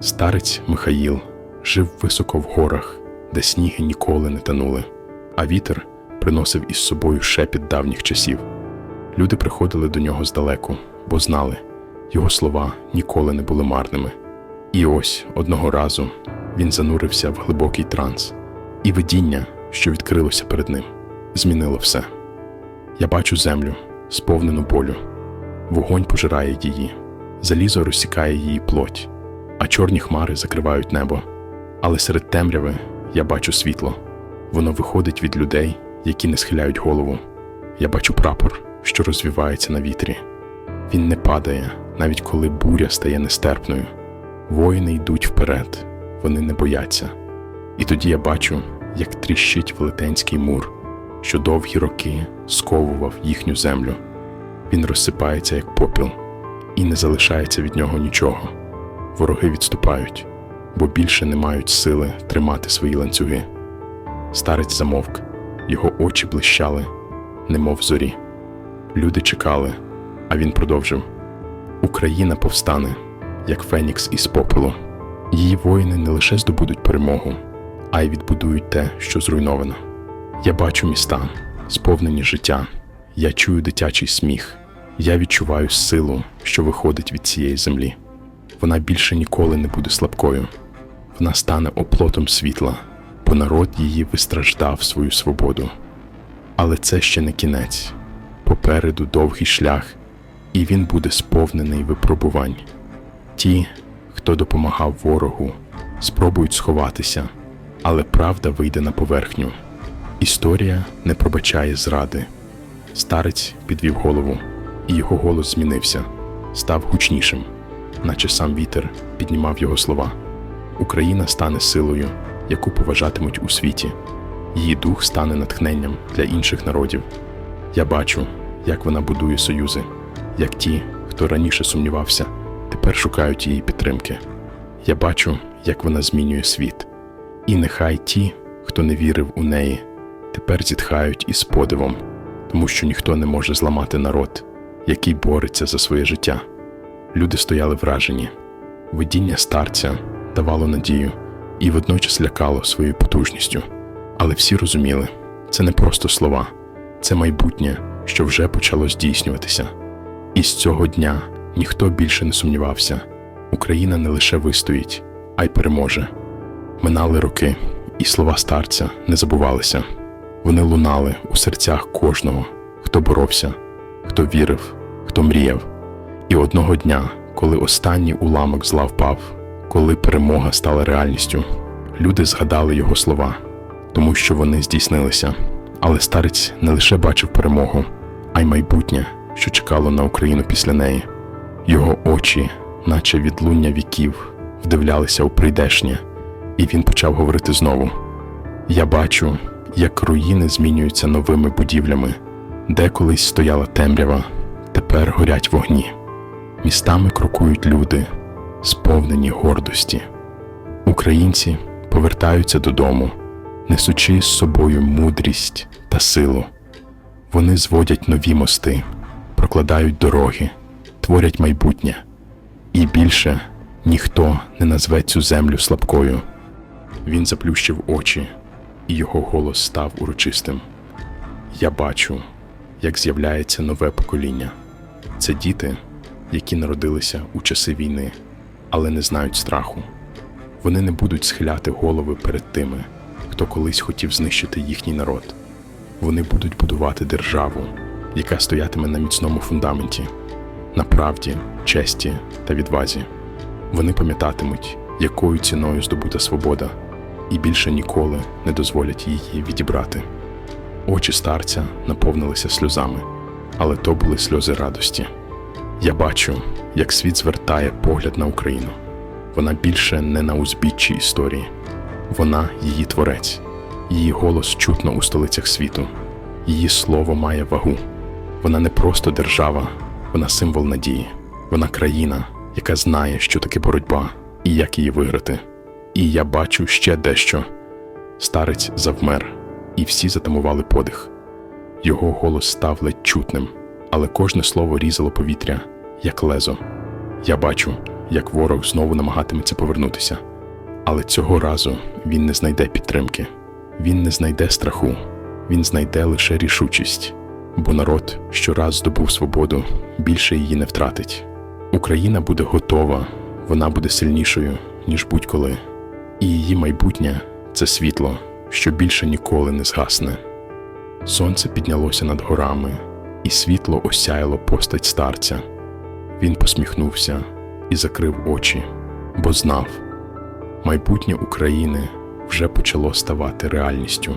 Старець Михаїл жив високо в горах, де сніги ніколи не танули, а вітер приносив із собою шепіт давніх часів. Люди приходили до нього здалеку, бо знали, його слова ніколи не були марними. І ось одного разу він занурився в глибокий транс, і видіння, що відкрилося перед ним, змінило все. Я бачу землю, сповнену болю, вогонь пожирає її, залізо розсікає її плоть, а чорні хмари закривають небо. Але серед темряви я бачу світло. Воно виходить від людей, які не схиляють голову. Я бачу прапор, що розвівається на вітрі. Він не падає, навіть коли буря стає нестерпною. Воїни йдуть вперед, вони не бояться. І тоді я бачу, як тріщить велетенський мур, що довгі роки сковував їхню землю. Він розсипається, як попіл, і не залишається від нього нічого. Вороги відступають, бо більше не мають сили тримати свої ланцюги. Старець замовк, його очі блищали, немов зорі. Люди чекали, а він продовжив: Україна повстане, як Фенікс із попелу. Її воїни не лише здобудуть перемогу, а й відбудують те, що зруйновано. Я бачу міста, сповнені життя, я чую дитячий сміх, я відчуваю силу, що виходить від цієї землі. Вона більше ніколи не буде слабкою. Вона стане оплотом світла, бо народ її вистраждав свою свободу. Але це ще не кінець. Попереду довгий шлях, і він буде сповнений випробувань. Ті, хто допомагав ворогу, спробують сховатися, але правда вийде на поверхню. Історія не пробачає зради. Старець підвів голову, і його голос змінився, став гучнішим, наче сам вітер піднімав його слова. Україна стане силою, яку поважатимуть у світі. Її дух стане натхненням для інших народів. Я бачу, як вона будує союзи, як ті, хто раніше сумнівався, тепер шукають її підтримки. Я бачу, як вона змінює світ. І нехай ті, хто не вірив у неї, тепер зітхають із подивом, тому що ніхто не може зламати народ, який бореться за своє життя. Люди стояли вражені. Видіння старця давало надію і водночас лякало своєю потужністю. Але всі розуміли, це не просто слова, це майбутнє, що вже почало здійснюватися. І з цього дня ніхто більше не сумнівався. Україна не лише вистоїть, а й переможе. Минали роки, і слова старця не забувалися. Вони лунали у серцях кожного, хто боровся, хто вірив, хто мріяв. Одного дня, коли останній уламок зла впав, коли перемога стала реальністю, люди згадали його слова, тому що вони здійснилися. Але старець не лише бачив перемогу, а й майбутнє, що чекало на Україну після неї. Його очі, наче відлуння віків, вдивлялися у прийдешнє, і він почав говорити знову: Я бачу, як руїни змінюються новими будівлями, де колись стояла темрява, тепер горять вогні. Містами крокують люди, сповнені гордості. Українці повертаються додому, несучи з собою мудрість та силу. Вони зводять нові мости, прокладають дороги, творять майбутнє, і більше ніхто не назве цю землю слабкою. Він заплющив очі, і його голос став урочистим. Я бачу, як з'являється нове покоління. Це діти, які народилися у часи війни, але не знають страху. Вони не будуть схиляти голови перед тими, хто колись хотів знищити їхній народ. Вони будуть будувати державу, яка стоятиме на міцному фундаменті, на правді, честі та відвазі. Вони пам'ятатимуть, якою ціною здобута свобода, і більше ніколи не дозволять її відібрати. Очі старця наповнилися сльозами, але то були сльози радості. Я бачу, як світ звертає погляд на Україну. Вона більше не на узбіччі історії, вона її творець, її голос чутно у столицях світу, її слово має вагу. Вона не просто держава, вона символ надії, вона країна, яка знає, що таке боротьба і як її виграти. І я бачу ще дещо. Старець завмер, і всі затамували подих. Його голос став ледь чутним, але кожне слово різало повітря, як лезо. Я бачу, як ворог знову намагатиметься повернутися. Але цього разу він не знайде підтримки, він не знайде страху, він знайде лише рішучість, бо народ, що раз здобув свободу, більше її не втратить. Україна буде готова, вона буде сильнішою, ніж будь-коли, і її майбутнє це світло, що більше ніколи не згасне. Сонце піднялося над горами, і світло осяяло постать старця. Він посміхнувся і закрив очі, бо знав, майбутнє України вже почало ставати реальністю.